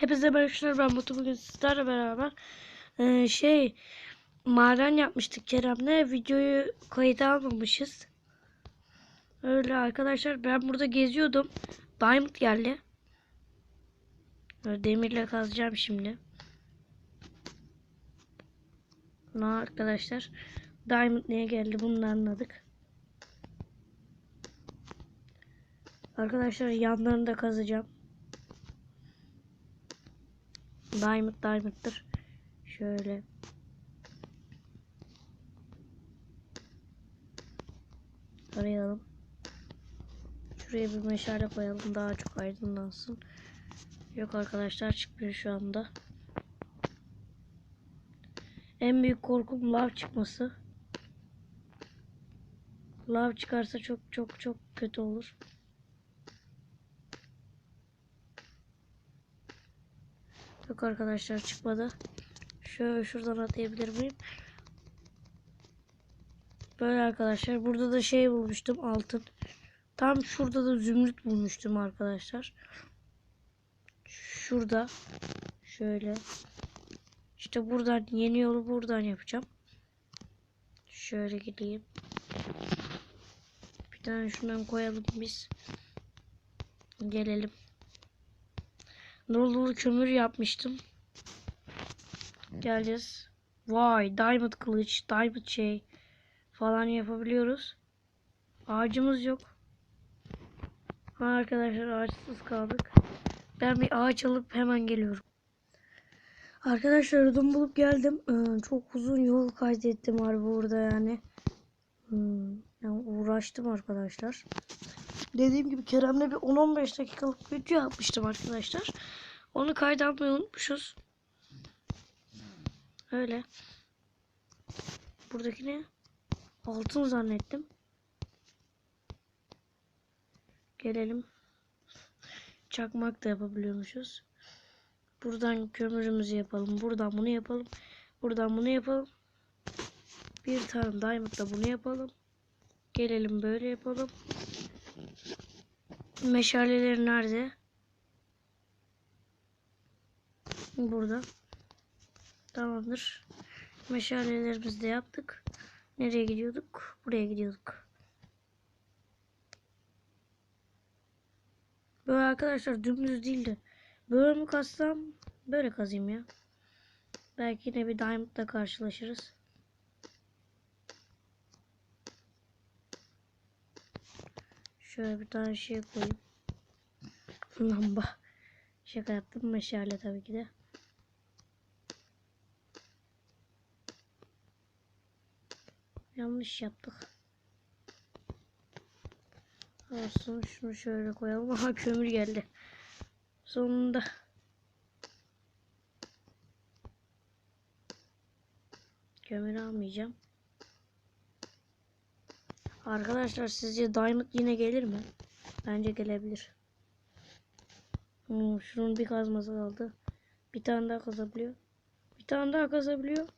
Hepinize merhabalar ben Mutlu bugün sizlerle beraber eee, şey maden yapmıştık Kerem'le videoyu kayıta almamışız. Öyle arkadaşlar ben burada geziyordum. Diamond geldi. Böyle demirle kazacağım şimdi. Buna arkadaşlar Diamond niye geldi bunu anladık. Arkadaşlar yanlarını da kazacağım. Diamond Diamond'dır. Şöyle. Arayalım. Şuraya bir meşale koyalım daha çok aydınlansın. Yok arkadaşlar çıkmıyor şu anda. En büyük korkum lav çıkması. Lav çıkarsa çok çok çok kötü olur. Yok arkadaşlar çıkmadı. Şöyle şuradan atayabilir miyim? Böyle arkadaşlar. Burada da şey bulmuştum altın. Tam şurada da zümrüt bulmuştum arkadaşlar. Şurada. Şöyle. İşte buradan yeni yolu buradan yapacağım. Şöyle gideyim. Bir tane şundan koyalım biz. Gelelim. Dolu kömür yapmıştım. Geleceğiz. Vay diamond kılıç, diamond şey falan yapabiliyoruz. Ağacımız yok. Ha arkadaşlar ağaçsız kaldık. Ben bir ağaç alıp hemen geliyorum. Arkadaşlar odun bulup geldim. Ee, çok uzun yol kaydettim harbi burada yani. Hmm, yani uğraştım arkadaşlar. Dediğim gibi Kerem'le bir 10-15 dakikalık video yapmıştım arkadaşlar. Onu kayda almayı unutmuşuz. Öyle. Buradaki ne? Altın zannettim. Gelelim. Çakmak da yapabiliyormuşuz. Buradan kömürümüzü yapalım. Buradan bunu yapalım. Buradan bunu yapalım. Bir tane diamond da bunu yapalım. Gelelim böyle yapalım. Meşaleler nerede? Burada. Tamamdır. Meşalelerimizi de yaptık. Nereye gidiyorduk? Buraya gidiyorduk. Böyle arkadaşlar dümdüz değildi. Böyle mi kazsam? Böyle kazayım ya. Belki yine bir diamondla karşılaşırız. Şöyle bir tane şey koyayım. Lamba. Şaka yaptım. Meşale tabii ki de. Yanlış yaptık. Olsun şunu şöyle koyalım. Aha kömür geldi. Sonunda. Kömür almayacağım. Arkadaşlar sizce Diamond yine gelir mi? Bence gelebilir. Hmm, şunun bir kazması kaldı. Bir tane daha kazabiliyor. Bir tane daha kazabiliyor.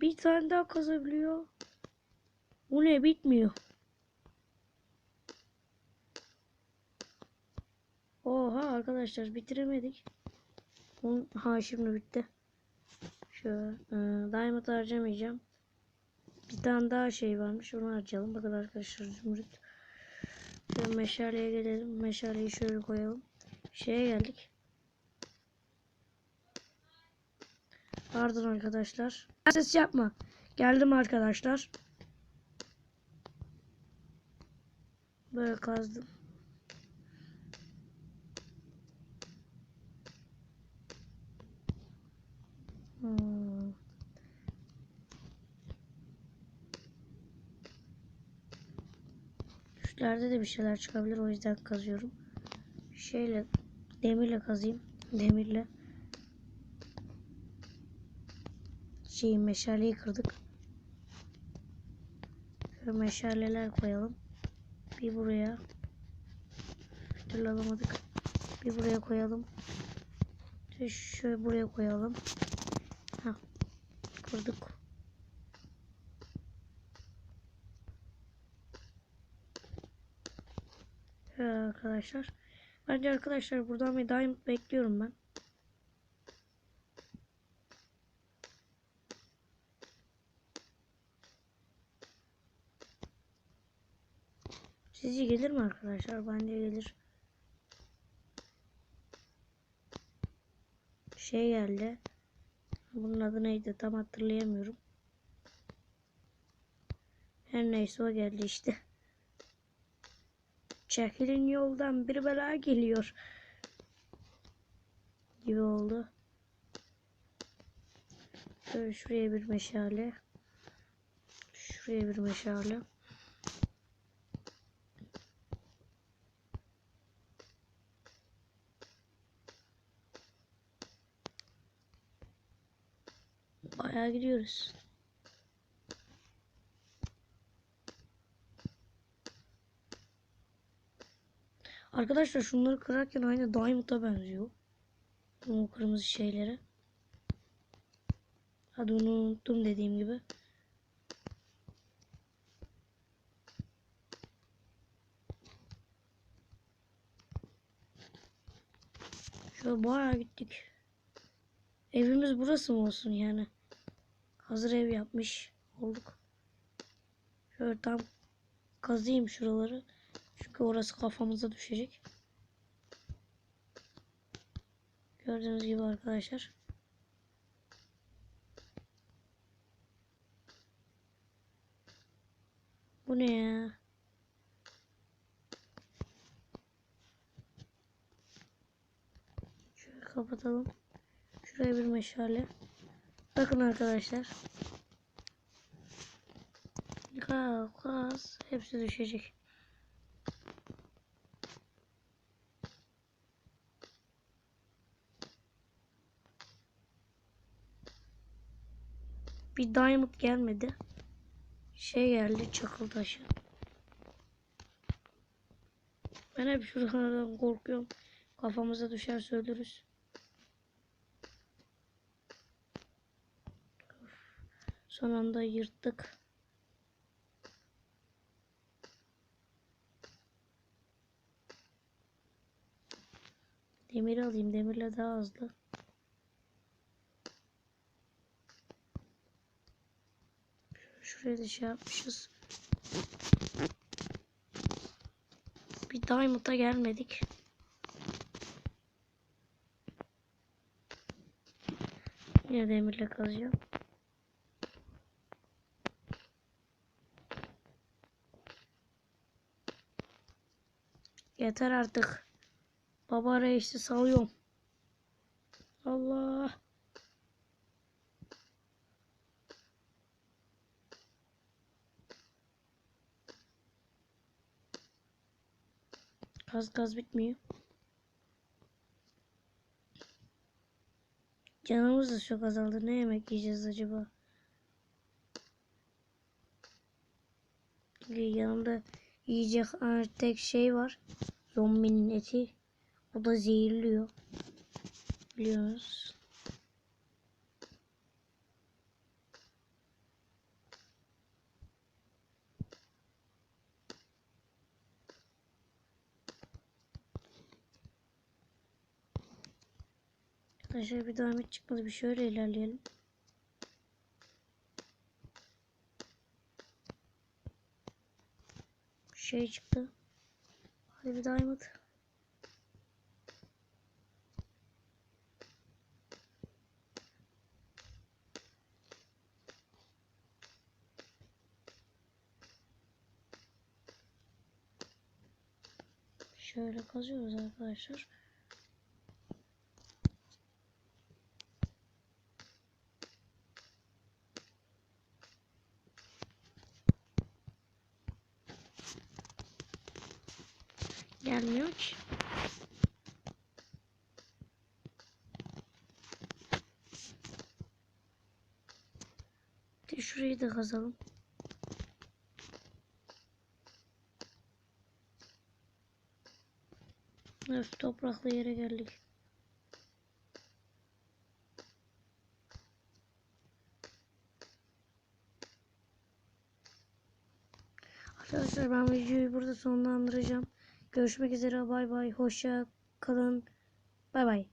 Bir tane daha kazabiliyor. Bu ne bitmiyor. Oha arkadaşlar bitiremedik. Ha şimdi bitti. Şöyle e, diamond harcamayacağım. Bir tane daha şey varmış onu harcayalım. Bakın arkadaşlar zümrüt. Şöyle meşaleye gelelim. Meşaleyi şöyle koyalım. Şeye geldik. Pardon arkadaşlar. Ses yapma. Geldim arkadaşlar. Böyle kazdım. Üstlerde de bir şeyler çıkabilir o yüzden kazıyorum. Şeyle demirle kazayım. Demirle. Şeyi meşaleyi kırdık. Şöyle meşaleler koyalım. Bir buraya. Bir türlü alamadık. Bir buraya koyalım. Şöyle buraya koyalım. Ha. Kırdık. Ee, arkadaşlar. Bence arkadaşlar buradan bir daim bekliyorum ben. Sizce gelir mi arkadaşlar? Bence gelir. Şey geldi. Bunun adı neydi tam hatırlayamıyorum. Her neyse o geldi işte. Çekilin yoldan bir bela geliyor. Gibi oldu. Şöyle şuraya bir meşale. Şuraya bir meşale. Bayağı gidiyoruz. Arkadaşlar şunları kırarken aynı Diamond'a benziyor. O kırmızı şeyleri. Hadi onu unuttum dediğim gibi. Şöyle bayağı gittik. Evimiz burası mı olsun yani? Hazır ev yapmış olduk. Şöyle tam kazıyım şuraları. Çünkü orası kafamıza düşecek. Gördüğünüz gibi arkadaşlar. Bu ne ya? Şöyle kapatalım. Şuraya bir meşale. Bakın arkadaşlar. Gaz hepsi düşecek. Bir diamond gelmedi. Şey geldi çakıl taşı. Ben hep şuralardan korkuyorum. Kafamıza düşerse ölürüz. Son anda yırttık. Demir alayım. Demirle daha hızlı. Şuraya da şey yapmışız. Bir diamond'a gelmedik. Yine demirle kazacağım. Yeter artık. Baba reisi salıyorum. Gaz gaz bitmiyor. Canımız da çok azaldı. Ne yemek yiyeceğiz acaba? Yanımda yiyecek tek şey var. Zombinin eti. O da zehirliyor. Biliyoruz. Arkadaşlar bir daha çıkmadı. Bir şöyle ilerleyelim. Şey çıktı. Hadi bir diamond. Şöyle kazıyoruz arkadaşlar. Gelmiyor ki. De şurayı da kazalım. Öf topraklı yere geldik. Arkadaşlar ben videoyu burada sonlandıracağım. Görüşmek üzere bay bay. Hoşça kalın. Bay bay.